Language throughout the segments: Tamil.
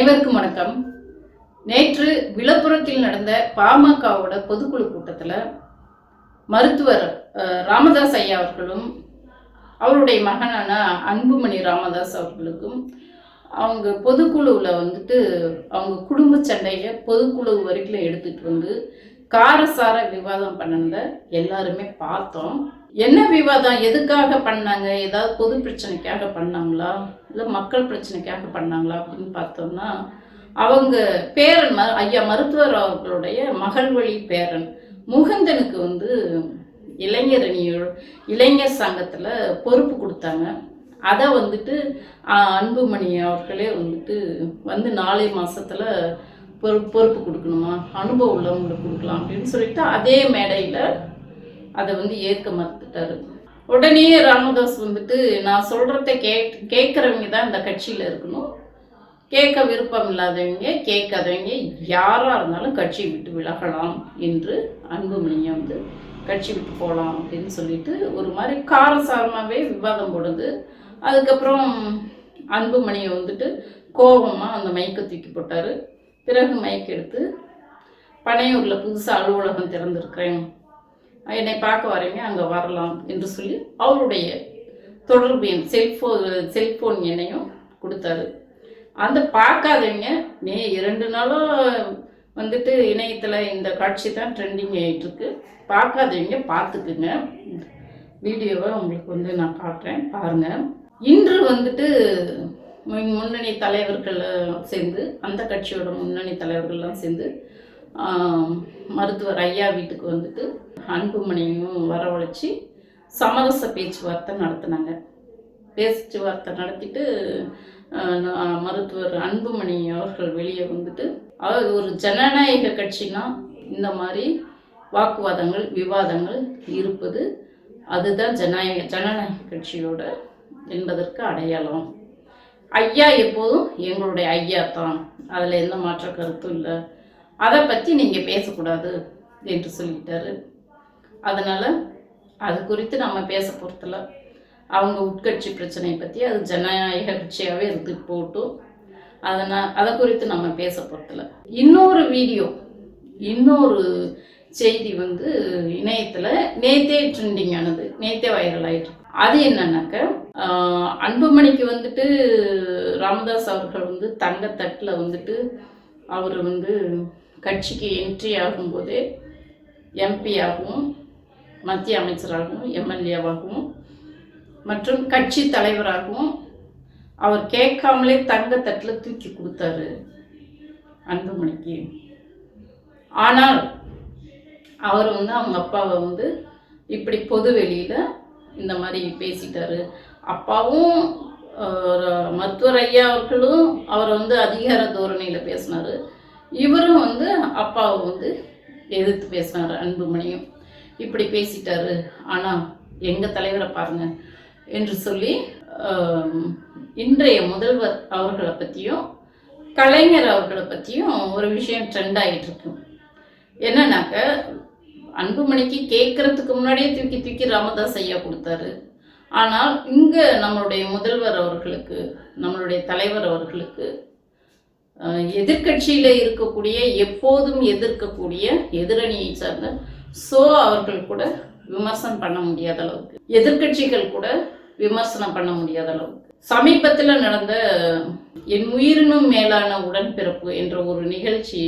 அனைவருக்கும் வணக்கம். நேற்று விழுப்புரத்தில் நடந்த பாமகவோட பொதுக்குழு கூட்டத்தில் மருத்துவர் ராமதாஸ் ஐயா அவர்களும் அவருடைய மகனான அன்புமணி ராமதாஸ் அவர்களுக்கும் அவங்க பொதுக்குழுவில் வந்துட்டு அவங்க குடும்ப சண்டையை பொதுக்குழு வரைக்கும் எடுத்துகிட்டு வந்து காரசார விவாதம் பண்ணத எல்லாருமே பார்த்தோம். என்ன விவாதம்? எதுக்காக பண்ணாங்க? ஏதாவது பொது பிரச்சனைக்காக பண்ணாங்களா? இல்லை மக்கள் பிரச்சனைக்காக பண்ணாங்களா அப்படின்னு பார்த்தோம்னா அவங்க பேரன் ம ஐயா மருத்துவர் அவர்களுடைய மகள் வழி பேரன் முகந்தனுக்கு வந்து இளைஞர் அணியோட இளைஞர் சங்கத்தில் பொறுப்பு கொடுத்தாங்க. அதை வந்துட்டு அன்புமணி அவர்களே வந்துட்டு வந்து நாலு மாதத்தில் பொறுப்பு பொறுப்பு கொடுக்கணுமா? அனுபவம் உள்ளவங்களுக்கு கொடுக்கலாம் அப்படின்னு சொல்லிட்டு அதே மேடையில் அதை வந்து ஏற்க மறுத்துட்டாரு. உடனே ராமதாஸ் வந்துட்டு நான் சொல்கிறத கேட் கேட்குறவங்க தான் இந்த கட்சியில் இருக்கணும். கேட்க விருப்பம் இல்லாதவங்க கேட்காதவங்க யாராக இருந்தாலும் கட்சி விட்டு விலகலாம் என்று அன்புமணியை வந்து கட்சி விட்டு போகலாம் அப்படின்னு சொல்லிட்டு ஒரு மாதிரி காரசாரமாகவே விவாதம் போடுது. அதுக்கப்புறம் அன்புமணியை வந்துட்டு கோபமாக அந்த மைக்கை தூக்கி போட்டார். பிறகு மைக் எடுத்து பனையூரில் புதுசாக அலுவலகம் திறந்திருக்கிறேன். என்னை பார்க்க வரீங்க அங்கே வரலாம் என்று சொல்லி அவருடைய தொடர்பு எண் செல்ஃபோன் செல்ஃபோன் எண்ணையும் கொடுத்தாரு. அந்த பார்க்காதவங்க மே இரண்டு நாளும் வந்துட்டு இணையத்தில் இந்த காட்சி தான் ட்ரெண்டிங் ஆகிட்டுருக்கு பார்க்காதவங்க பார்த்துக்குங்க. வீடியோவை உங்களுக்கு வந்து நான் காட்டுறேன் பாருங்கள் இன்று வந்துட்டு முன்னணி தலைவர்கள் சேர்ந்து அந்த கட்சியோட முன்னணி தலைவர்கள்லாம் சேர்ந்து மருத்துவர் ஐயா வீட்டுக்கு வந்துட்டு அன்புமணியும் வரவழைச்சி சமரச பேச்சுவார்த்தை நடத்தினாங்க. பேச்சுவார்த்தை நடத்திட்டு மருத்துவர் அன்புமணி அவர்கள் வெளியே வந்துட்டு அவர் ஒரு ஜனநாயக கட்சினா இந்த மாதிரி வாக்குவாதங்கள் விவாதங்கள் இருப்பது அதுதான் ஜனநாயக ஜனநாயக கட்சியோட என்பதற்கு அடையாளம். ஐயா எப்போதும் எங்களுடைய ஐயா தான். அதில் எந்த மாற்ற கருத்தும் இல்லை. அதை பற்றி நீங்கள் பேசக்கூடாது என்று சொல்லிட்டாரு. அதனால் அது குறித்து நம்ம பேச பொறுத்தல. அவங்க உட்கட்சி பிரச்சனையை பற்றி அது ஜனநாயக கட்சியாகவே இருந்து போட்டும் அதனால் அதை குறித்து நம்ம பேச பொறுத்தல. இன்னொரு வீடியோ இன்னொரு செய்தி வந்து இணையத்தில் நேத்தே ட்ரெண்டிங் ஆனது. நேத்தே வைரல் ஆகிட்டு அது என்னன்னாக்க அன்புமணிக்கு வந்துட்டு ராமதாஸ் அவர்கள் வந்து தங்கத்தட்டில் வந்துட்டு அவர் வந்து கட்சிக்கு என்ட்ரி ஆகும்போதே எம்பியாகவும் மத்திய அமைச்சராகவும் எம்எல்ஏவாகவும் மற்றும் கட்சி தலைவராகவும் அவர் கேட்காமலே தங்கத்தட்டில் தூக்கி கொடுத்தாரு அன்புமணிக்கு. ஆனால் அவர் வந்து அவங்க அப்பாவை வந்து இப்படி பொது வெளியில் இந்த மாதிரி பேசிட்டாரு. அப்பாவும் மருத்துவர் ஐயா அவர்களும் அவரை வந்து அதிகார தோரணையில் பேசினார். இவரும் வந்து அப்பாவை வந்து எதிர்த்து பேசினார் அன்புமணியும். இப்படி பேசிட்டாரு. ஆனால் எங்கள் தலைவரை பாருங்க என்று சொல்லி இன்றைய முதல்வர் அவர்களை பற்றியும் கலைஞர் அவர்களை பற்றியும் ஒரு விஷயம் ட்ரெண்ட் ஆகிட்டு இருக்கு. என்னன்னாக்க அன்புமணிக்கு கேட்கறதுக்கு முன்னாடியே தூக்கி தூக்கி ராமதாஸ் ஐயா கொடுத்தாரு. ஆனால் இங்கே நம்மளுடைய முதல்வர் அவர்களுக்கு நம்மளுடைய தலைவர் அவர்களுக்கு எதிர்கட்சியில் இருக்கக்கூடிய எப்போதும் எதிர்க்கக்கூடிய எதிரணியை சார்ந்த சோ அவர்கள் கூட விமர்சனம் பண்ண முடியாத அளவுக்கு எதிர்க்கட்சிகள் கூட விமர்சனம் பண்ண முடியாத அளவுக்கு. சமீபத்தில் நடந்த என் உயிரினும் மேலான உடன்பிறப்பு என்ற ஒரு நிகழ்ச்சி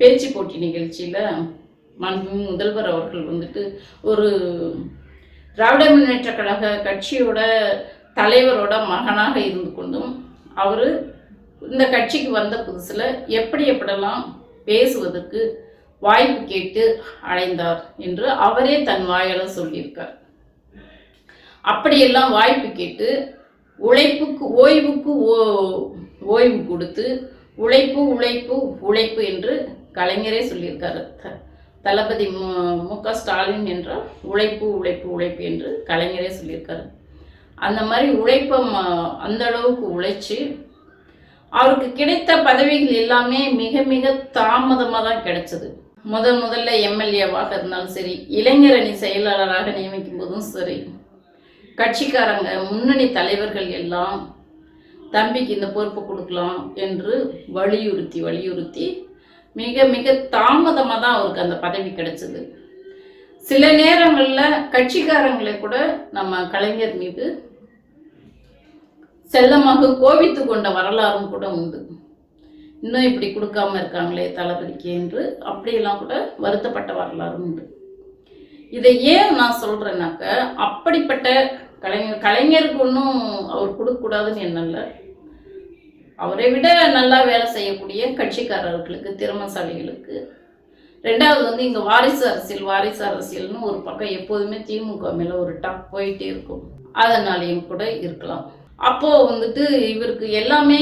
பேச்சு போட்டி நிகழ்ச்சியில் மாண்புமிகு முதல்வர் அவர்கள் வந்துட்டு ஒரு திராவிட முன்னேற்ற கழக கட்சியோட தலைவரோட மகனாக இருந்து கொண்டும் அவர் இந்த கட்சிக்கு வந்த புதுசில் எப்படி எப்படியெல்லாம் பேசுவதற்கு வாய்ப்பு கேட்டு அடைந்தார் என்று அவரே தன் வாயால் சொல்லியிருக்கார். அப்படியெல்லாம் வாய்ப்பு கேட்டு உழைப்புக்கு ஓய்வுக்கு ஓ- ஓய்வு கொடுத்து உழைப்பு உழைப்பு உழைப்பு என்று கலைஞரே சொல்லியிருக்காரு. தளபதி மு மு க ஸ்டாலின் என்றால் உழைப்பு உழைப்பு உழைப்பு என்று கலைஞரே சொல்லியிருக்காரு. அந்த மாதிரி உழைப்பை ம- அந்த அளவுக்கு உழைச்சி அவருக்கு கிடைத்த பதவிகள் எல்லாமே மிக மிக தாமதமாக தான் கிடைச்சது. முதல் முதல்ல எம்எல்ஏவாக இருந்தாலும் சரி இளைஞர் அணி செயலாளராக நியமிக்கும் போதும் சரி கட்சிக்காரங்க முன்னணி தலைவர்கள் எல்லாம் தம்பிக்கு இந்த பொறுப்பு கொடுக்கலாம் என்று வலியுறுத்தி வலியுறுத்தி மிக மிக தாமதமாக தான் அவருக்கு அந்த பதவி கிடைச்சது. சில நேரங்களில் கட்சிக்காரங்களை கூட நம்ம கலைஞர் மீது செல்லமாக கோபித்து கொண்ட வரலாறும் கூட உண்டு. இன்னும் இப்படி கொடுக்காம இருக்காங்களே தளபதிக்கு என்று அப்படியெல்லாம் கூட வருத்தப்பட்ட வரலாறும் உண்டு. இதை ஏன் நான் சொல்கிறேன்னாக்க அப்படிப்பட்ட கலைஞர் கலைஞருக்கு ஒன்றும் அவர் கொடுக்கக்கூடாதுன்னு என்னல்ல அவரை விட நல்லா வேலை செய்யக்கூடிய கட்சிக்காரர்களுக்கு திறமசாலிகளுக்கு. ரெண்டாவது வந்து இங்கே வாரிசு அரசியல் வாரிசு அரசியல்னு ஒரு பக்கம் எப்போதுமே திமுக மேலே ஒரு டாக் போயிட்டே இருக்கும். அதனாலையும் கூட இருக்கலாம். அப்போ வந்துட்டு இவருக்கு எல்லாமே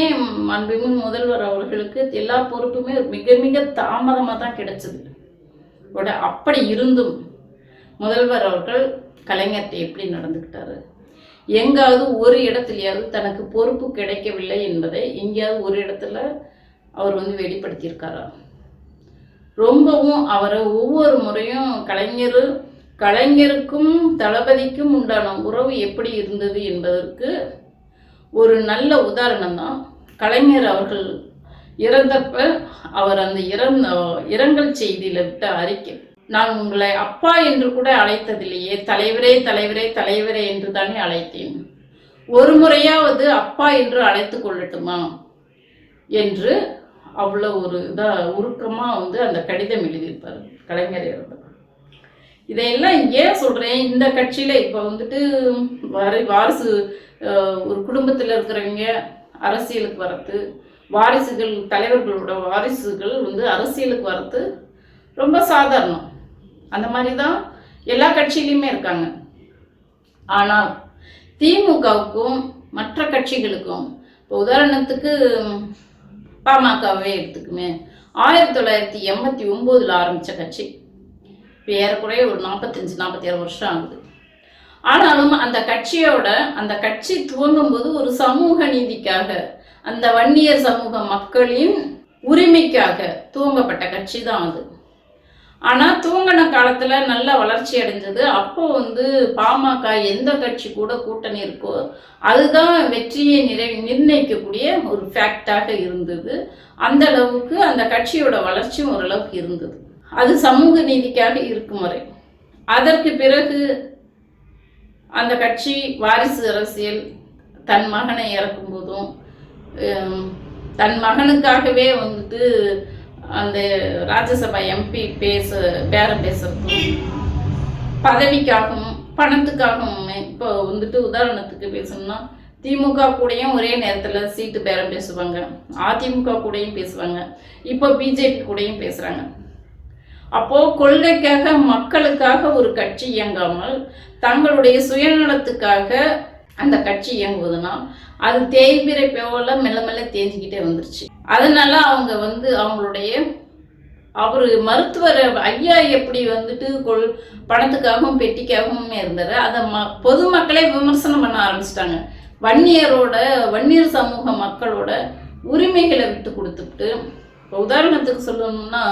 அன்புமிகு முதல்வர் அவர்களுக்கு எல்லா பொறுப்புமே மிக மிக தாமதமாக தான் கிடைச்சது. அப்படி இருந்தும் முதல்வர் அவர்கள் கலைஞர்கிட்ட எப்படி நடந்துக்கிட்டாரு? எங்காவது ஒரு இடத்துலையாவது தனக்கு பொறுப்பு கிடைக்கவில்லை என்பதை எங்கேயாவது ஒரு இடத்துல அவர் வந்து வெளிப்படுத்தியிருக்காரா? ரொம்பவும் அவரை ஒவ்வொரு முறையும் கலைஞர் கலைஞருக்கும் தளபதிக்கும் உண்டான உறவு எப்படி இருந்தது என்பதற்கு ஒரு நல்ல உதாரணம் தான் கலைஞர் அவர்கள் இறந்தப்ப அவர் அந்த இறந்த இரங்கல் செய்தியில் விட்ட அறிக்கை. நான் உங்களை அப்பா என்று கூட அழைத்ததில்லையே தலைவரே தலைவரே தலைவரே என்று தானே அழைத்தேன். ஒரு முறையாவது அப்பா என்று அழைத்து கொள்ளட்டுமா? என்று அவ்வளோ ஒரு இதாக உருக்கமாக வந்து அந்த கடிதம் எழுதியிருப்பார் கலைஞர் இறந்தப்ப இதையெல்லாம் ஏன் சொல்கிறேன் இந்த கட்சியில் இப்போ வந்துட்டு வரி வாரிசு ஒரு குடும்பத்தில் இருக்கிறவங்க அரசியலுக்கு வரத்து வாரிசுகள் தலைவர்களோட வாரிசுகள் வந்து அரசியலுக்கு வரத்து ரொம்ப சாதாரணம். அந்த மாதிரி தான் எல்லா கட்சியிலையுமே இருக்காங்க. ஆனால் திமுகவுக்கும் மற்ற கட்சிகளுக்கும் இப்போ உதாரணத்துக்கு பாமகவே எடுத்துக்குமே. ஆயிரத்தி தொள்ளாயிரத்தி எண்பத்தி ஒம்போதில் ஆரம்பித்த கட்சி. இப்போ ஏறக்குறைய ஒரு நாற்பத்தஞ்சு நாற்பத்தேழு வருஷம் ஆகுது. ஆனாலும் அந்த கட்சியோட அந்த கட்சி துவங்கும் போது ஒரு சமூக நீதிக்காக அந்த வன்னியர் சமூக மக்களின் உரிமைக்காக துவங்கப்பட்ட கட்சி தான் அது. ஆனால் தூங்கின காலத்தில் நல்ல வளர்ச்சி அடைஞ்சது. அப்போ வந்து பாமக எந்த கட்சி கூட கூட்டணி இருக்கோ அதுதான் வெற்றியை நிறை நிர்ணயிக்கக்கூடிய ஒரு ஃபேக்டாக இருந்தது. அந்த அளவுக்கு அந்த கட்சியோட வளர்ச்சியும் ஓரளவுக்கு இருந்தது. அது சமூக நீதிக்காக இருக்கும் வரை. அதற்கு பிறகு அந்த கட்சி வாரிசு அரசியல் தன் மகனை இறக்கும் போதும் தன் மகனுக்காகவே வந்துட்டு அந்த ராஜ்யசபா எம்பி பேச பேரம் பேசுறதும் பதவிக்காகவும் பணத்துக்காகவும் இப்போ வந்துட்டு உதாரணத்துக்கு பேசணும்னா திமுக கூடயும் ஒரே நேரத்தில் சீட்டு பேரம் பேசுவாங்க. அதிமுக கூடயும் பேசுவாங்க. இப்போ பிஜேபி கூடயும் பேசுகிறாங்க அப்போது கொள்கைக்காக மக்களுக்காக ஒரு கட்சி இயங்காமல் தங்களுடைய சுயநலத்துக்காக அந்த கட்சி இயங்குவதுன்னா அது தேய்பிரை போல மெல்ல மெல்ல தேஞ்சிக்கிட்டே வந்துருச்சு. அதனால அவங்க வந்து அவங்களுடைய அவர் மருத்துவர் ஐயா எப்படி வந்துட்டு கொள் பணத்துக்காகவும் பெட்டிக்காகவும் இருந்தார் அதை ம பொதுமக்களே விமர்சனம் பண்ண ஆரம்பிச்சிட்டாங்க. வன்னியரோட வன்னியர் சமூக மக்களோட உரிமைகளை விட்டு கொடுத்துட்டு இப்போ உதாரணத்துக்கு சொல்லணும்னா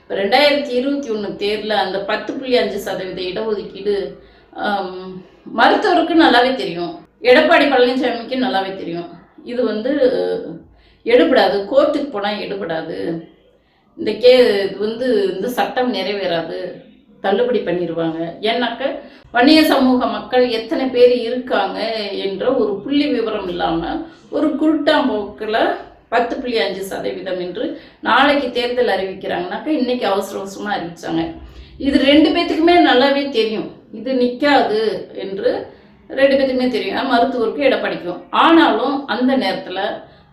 இப்போ ரெண்டாயிரத்தி இருபத்தி ஒன்று தேர்தலில் அந்த பத்து புள்ளி அஞ்சு சதவீத இடஒதுக்கீடு மருத்துவருக்கு நல்லாவே தெரியும். எடப்பாடி பழனிசாமிக்கு நல்லாவே தெரியும். இது வந்து எடுபடாது கோர்ட்டுக்கு போனால் எடுபடாது. இந்த கே இது வந்து இந்த சட்டம் நிறைவேறாது. தள்ளுபடி பண்ணிடுவாங்க ஏன்னாக்க வணிக சமூக மக்கள் எத்தனை பேர் இருக்காங்க என்ற ஒரு புள்ளி விவரம் இல்லாமல் ஒரு குருட்டாம்போக்கில் பத்து புள்ளி அஞ்சு சதவீதம் என்று நாளைக்கு தேர்தல் அறிவிக்கிறாங்கனாக்கா இன்னைக்கு அவசர அவசரமாக அறிவிச்சாங்க. இது ரெண்டு பேத்துக்குமே நல்லாவே தெரியும். இது நிற்காது என்று ரெண்டு பேத்துக்குமே தெரியும். மருத்துவருக்கும் இடப்படிக்கும் ஆனாலும் அந்த நேரத்தில்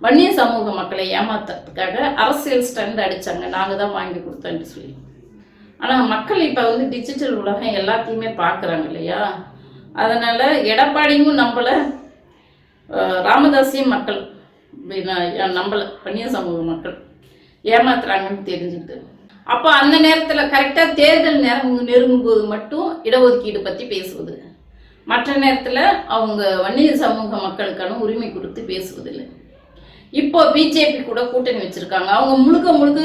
வன்னிய சமூக மக்களை ஏமாத்துறதுக்காக அரசியல் ஸ்டண்ட் அடித்தாங்க நாங்கள் தான் வாங்கி கொடுத்தோன்னு சொல்லி. ஆனால் மக்கள் இப்போ வந்து டிஜிட்டல் உலகம் எல்லாத்தையுமே பார்க்குறாங்க இல்லையா? அதனால் எடப்பாடியும் நம்மளை அஹ், ராமதாஸையும் மக்கள் நம்மளை வன்னிய சமூக மக்கள் ஏமாத்துறாங்கன்னு தெரிஞ்சுட்டு அப்போ அந்த நேரத்தில் கரெக்டாக தேர்தல் நேரம் நெருங்கும்போது மட்டும் இடஒதுக்கீடு பற்றி பேசுவது. மற்ற நேரத்தில் அவங்க வன்னிய சமூக மக்களுக்கான உரிமை கொடுத்து பேசுவதில்லை. இப்போ பிஜேபி கூட கூட்டணி வச்சிருக்காங்க. அவங்க முழுக்க முழுக்க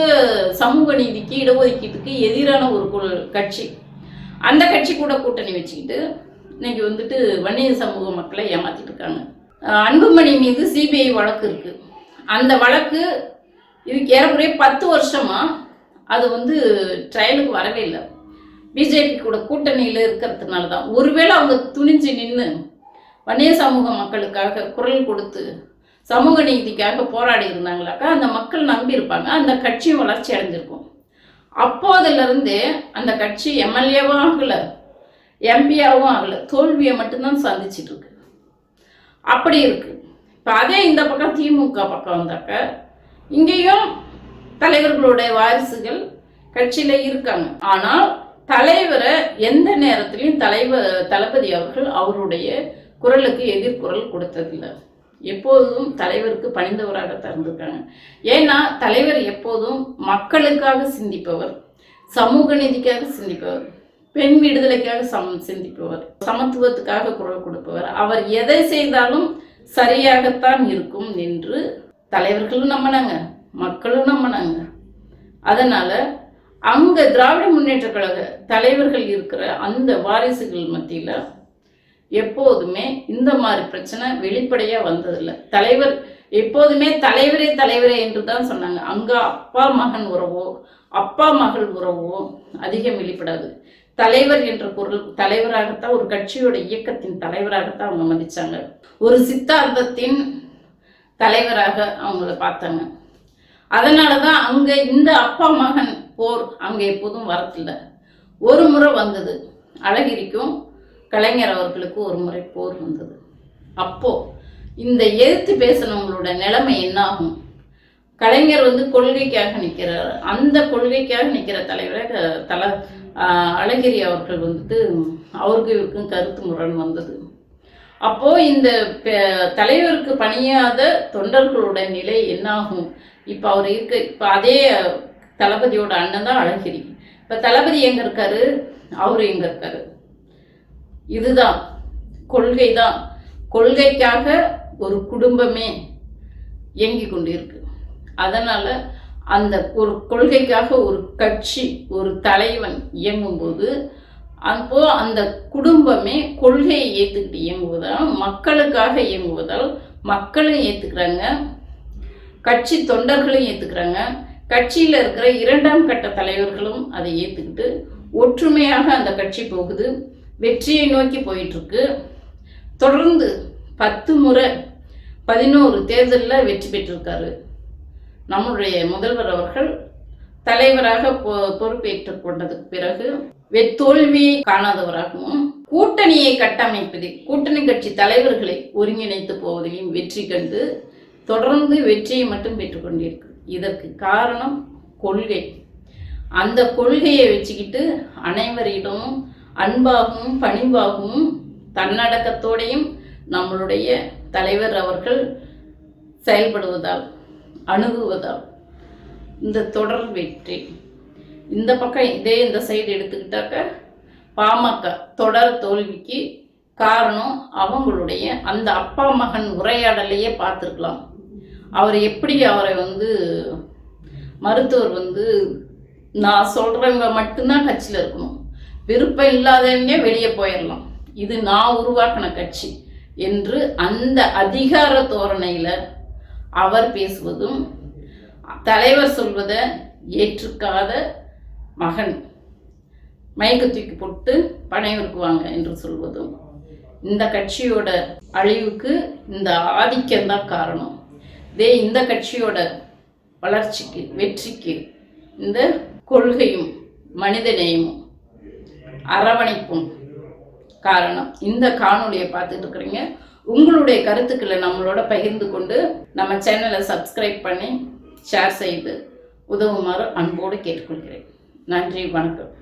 சமூக நீதிக்கு இடஒதுக்கீட்டுக்கு எதிரான ஒரு குழு- கட்சி. அந்த கட்சி கூட கூட்டணி வச்சுக்கிட்டு இன்னைக்கு வந்துட்டு வன்னிய சமூக மக்களை ஏமாத்திட்டு இருக்காங்க. அன்புமணி மீது சிபிஐ வழக்கு இருக்கு. அந்த வழக்கு இதுக்கு ஏறக்குறைய பத்து வருஷமா அது வந்து ட்ரையலுக்கு வரவே இல்லை. பிஜேபி கூட கூட்டணியில் இருக்கிறதுனால தான் ஒருவேளை அவங்க துணிஞ்சு நின்று வன்னிய சமூக மக்களுக்காக குரல் கொடுத்து சமூக நீதிக்காக போராடி இருந்தாங்களாக்கா அந்த மக்கள் நம்பியிருப்பாங்க அந்த கட்சியும் வளர்ச்சி அடைஞ்சிருக்கும். அப்போதிலிருந்தே அந்த கட்சி எம்எல்ஏவும் ஆகலை எம்பியாவும் ஆகலை. தோல்வியை மட்டும்தான் சந்திச்சிட்டு இருக்கு. அப்படி இருக்கு. இப்போ அதே இந்த பக்கம் திமுக பக்கம் வந்தாக்க இங்கேயும் தலைவர்களுடைய வாரிசுகள் கட்சியில் இருக்காங்க. ஆனால் தலைவரை எந்த நேரத்திலையும் தலைவர் தளபதி அவர்கள் அவருடைய குரலுக்கு எதிர்குரல் கொடுத்ததில்லை. எப்போதும் தலைவருக்கு பணிந்தவராக திறந்திருக்காங்க ஏன்னா தலைவர் எப்போதும் மக்களுக்காக சிந்திப்பவர் சமூக நீதிக்காக சிந்திப்பவர் பெண் விடுதலைக்காக சம் சிந்திப்பவர் சமத்துவத்துக்காக குரல் கொடுப்பவர். அவர் எதை செய்தாலும் சரியாகத்தான் இருக்கும் என்று தலைவர்களும் நம்பினாங்க மக்களும் நம்பினாங்க. அதனால அங்க திராவிட முன்னேற்ற கழக தலைவர்கள் இருக்கிற அந்த வாரிசுகள் மத்தியில் எப்போதுமே இந்த மாதிரி பிரச்சனை வெளிப்படையாக வந்ததில்லை. தலைவர் எப்போதுமே தலைவரே தலைவரே என்று தான் சொன்னாங்க. அங்க அப்பா மகன் உறவோ அப்பா மகள் உறவோ அதிகம் வெளிப்படாது. தலைவர் என்ற பொருள் தலைவராகத்தான் ஒரு கட்சியோட இயக்கத்தின் தலைவராகத்தான் அவங்க மதித்தாங்க ஒரு சித்தாந்தத்தின் தலைவராக அவங்கள பார்த்தாங்க. அதனால தான் அங்கே இந்த அப்பா மகன் போர் அங்கே எப்போதும் வரதில்லை ஒரு முறை வந்தது. அழகிரிக்கும் கலைஞர் அவர்களுக்கு ஒரு முறை போர் வந்தது. அப்போ இந்த எதிர்த்து பேசினவங்களோட நிலைமை என்னாகும்? கலைஞர் வந்து கொள்கைக்காக நிற்கிறார். அந்த கொள்கைக்காக நிற்கிற தலைவரை தலை தல அழகிரி அவர்கள் வந்துட்டு அவருக்கு இவருக்கும் கருத்து முரண் வந்தது. அப்போ இந்த பெ- தலைவருக்கு பணியாத தொண்டர்களோட நிலை என்னாகும்? இப்போ அவர் இருக்க இப்போ அதே தளபதியோட அண்ணன் தான் அழகிரி. இப்போ தளபதி எங்கே இருக்காரு? அவர் எங்கே இருக்காரு? இதுதான் கொள்கை தான் கொள்கைக்காக ஒரு குடும்பமே இயங்கி கொண்டிருக்கு. அதனால அந்த ஒரு கொள்கைக்காக ஒரு கட்சி ஒரு தலைவன் இயங்கும்போது அப்போ அந்த குடும்பமே கொள்கையை ஏற்றுக்கிட்டு இயங்குவதால் மக்களுக்காக இயங்குவதால் மக்களும் ஏற்றுக்கிறாங்க கட்சி தொண்டர்களும் ஏற்றுக்கிறாங்க கட்சியில் இருக்கிற இரண்டாம் கட்ட தலைவர்களும் அதை ஏற்றுக்கிட்டு ஒற்றுமையாக அந்த கட்சி போகுது. வெற்றியை நோக்கி போயிட்டுருக்கு. தொடர்ந்து பத்து முறை பதினோரு தேர்தலில் வெற்றி பெற்றிருக்காரு. நம்முடைய முதல்வர் அவர்கள் தலைவராக பொ- பொறுப்பேற்றுக் கொண்டதுக்கு பிறகு வெ- தோல்வியை காணாதவராகவும் கூட்டணியை கட்டமைப்பதில் கூட்டணி கட்சி தலைவர்களை ஒருங்கிணைத்து போவதிலும் வெற்றி கண்டு தொடர்ந்து வெற்றியை மட்டும் பெற்றுக்கொண்டிருக்கு இதற்கு காரணம் கொள்கை. அந்த கொள்கையை வச்சுக்கிட்டு அனைவரிடமும் அன்பாகவும் பணிவாகவும் தன்னடக்கத்தோடையும் நம்மளுடைய தலைவர் அவர்கள் செயல்படுவதால் அணுகுவதால் இந்த தொடர் வெற்றி. இந்த பக்கம் இதே இந்த சைடு எடுத்துக்கிட்டாக்க பாமக தொடர் தோல்விக்கு காரணம் அவங்களுடைய அந்த அப்பா மகன் உரையாடலையே பார்த்துருக்கலாம். அவர் எப்படி அவரை வந்து மருத்துவர் வந்து நான் சொல்கிறவங்க மட்டும்தான் கட்சியில் இருக்கணும். விருப்பம் இல்லாதவங்க வெளியே போயிடலாம் இது நான் உருவாக்கின கட்சி என்று அந்த அதிகார தோரணையில் அவர் பேசுவதும் தலைவர் சொல்வதை ஏற்றுக்காத மகன் மயக்க தூக்கி போட்டு பணையருக்குவாங்க என்று சொல்வதும் இந்த கட்சியோட அழிவுக்கு இந்த ஆதிக்கம்தான் காரணம். இதே இந்த கட்சியோட வளர்ச்சிக்கு வெற்றிக்கு இந்த கொள்கையும் மனிதநேயமும் அரவணைப்பும். காரணம் இந்த காணொலியை பார்த்துட்டு இருக்கிறீங்க உங்களுடைய கருத்துக்களை நம்மளோட பகிர்ந்து கொண்டு நம்ம சேனலை சப்ஸ்கிரைப் பண்ணி ஷேர் செய்து உதவுமாறு அன்போடு கேட்டுக்கொள்கிறேன். நன்றி வணக்கம்.